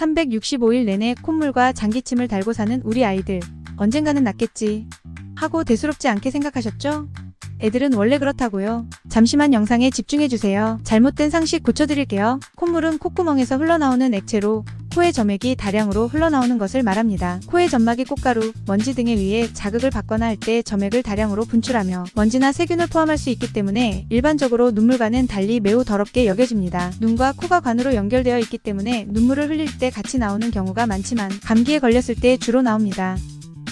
365일 내내 콧물과 장기침을 달고 사는 우리 아이들. 언젠가는 낫겠지. 하고 대수롭지 않게 생각하셨죠? 애들은 원래 그렇다고요. 잠시만 영상에 집중해주세요. 잘못된 상식 고쳐드릴게요. 콧물은 콧구멍에서 흘러나오는 액체로 코의 점액이 다량으로 흘러나오는 것을 말합니다. 코의 점막이 꽃가루, 먼지 등에 의해 자극을 받거나 할 때 점액을 다량으로 분출하며 먼지나 세균을 포함할 수 있기 때문에 일반적으로 눈물과는 달리 매우 더럽게 여겨집니다. 눈과 코가 관으로 연결되어 있기 때문에 눈물을 흘릴 때 같이 나오는 경우가 많지만 감기에 걸렸을 때 주로 나옵니다.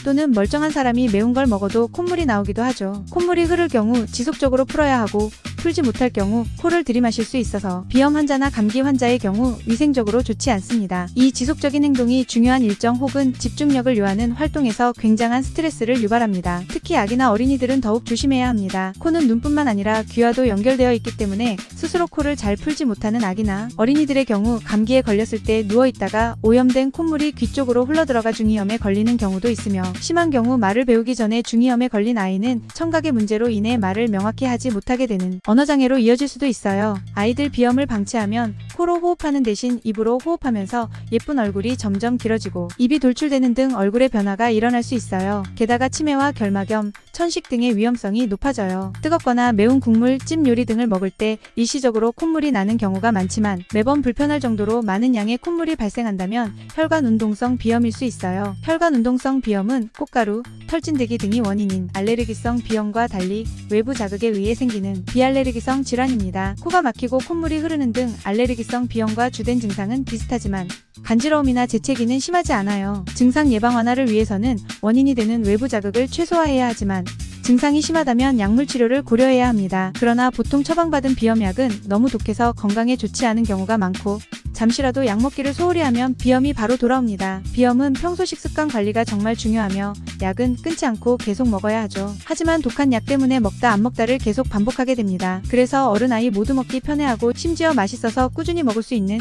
또는 멀쩡한 사람이 매운 걸 먹어도 콧물이 나오기도 하죠. 콧물이 흐를 경우 지속적으로 풀어야 하고 풀지 못할 경우 코를 들이마실 수 있어서 비염 환자나 감기 환자의 경우 위생적으로 좋지 않습니다. 이 지속적인 행동이 중요한 일정 혹은 집중력을 요하는 활동에서 굉장한 스트레스를 유발합니다. 특히 아기나 어린이들은 더욱 조심해야 합니다. 코는 눈뿐만 아니라 귀와도 연결되어 있기 때문에 스스로 코를 잘 풀지 못하는 아기나 어린이들의 경우 감기에 걸렸을 때 누워 있다가 오염된 콧물이 귀 쪽으로 흘러들어가 중이염에 걸리는 경우도 있으며 심한 경우 말을 배우기 전에 중이염에 걸린 아이는 청각의 문제로 인해 말을 명확히 하지 못하게 되는 언어장애로 이어질 수도 있어요. 아이들 비염을 방치하면 코로 호흡하는 대신 입으로 호흡하면서 예쁜 얼굴이 점점 길어지고 입이 돌출되는 등 얼굴의 변화가 일어날 수 있어요. 게다가 치매와 결막염, 천식 등의 위험성이 높아져요. 뜨겁거나 매운 국물, 찜 요리 등을 먹을 때 일시적으로 콧물이 나는 경우가 많지만 매번 불편할 정도로 많은 양의 콧물이 발생한다면 혈관 운동성 비염일 수 있어요. 혈관 운동성 비염은 꽃가루, 털진드기 등이 원인인 알레르기성 비염과 달리 외부 자극에 의해 생기는 비알레르기성 질환입니다. 코가 막히고 콧물이 흐르는 등 알레르기성 비염과 주된 증상은 비슷하지만 간지러움이나 재채기는 심하지 않아요. 증상 예방 완화를 위해서는 원인이 되는 외부 자극을 최소화해야 하지만 증상이 심하다면 약물 치료를 고려해야 합니다. 그러나 보통 처방받은 비염약은 너무 독해서 건강에 좋지 않은 경우가 많고 잠시라도 약 먹기를 소홀히 하면 비염이 바로 돌아옵니다. 비염은 평소 식습관 관리가 정말 중요하며 약은 끊지 않고 계속 먹어야 하죠. 하지만 독한 약 때문에 먹다 안 먹다를 계속 반복하게 됩니다. 그래서 어른 아이 모두 먹기 편해하고 심지어 맛있어서 꾸준히 먹을 수 있는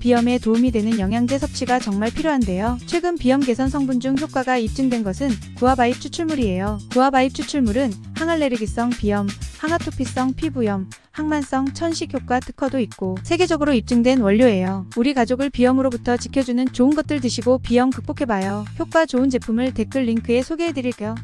비염에 도움이 되는 영양제 섭취가 정말 필요한데요. 최근 비염 개선 성분 중 효과가 입증된 것은 구아바입 추출물이에요. 구아바입 추출물은 항알레르기성 비염, 항아토피성 피부염, 항만성 천식 효과 특허도 있고 세계적으로 입증된 원료예요. 우리 가족을 비염으로부터 지켜주는 좋은 것들 드시고 비염 극복해봐요. 효과 좋은 제품을 댓글 링크에 소개해드릴게요.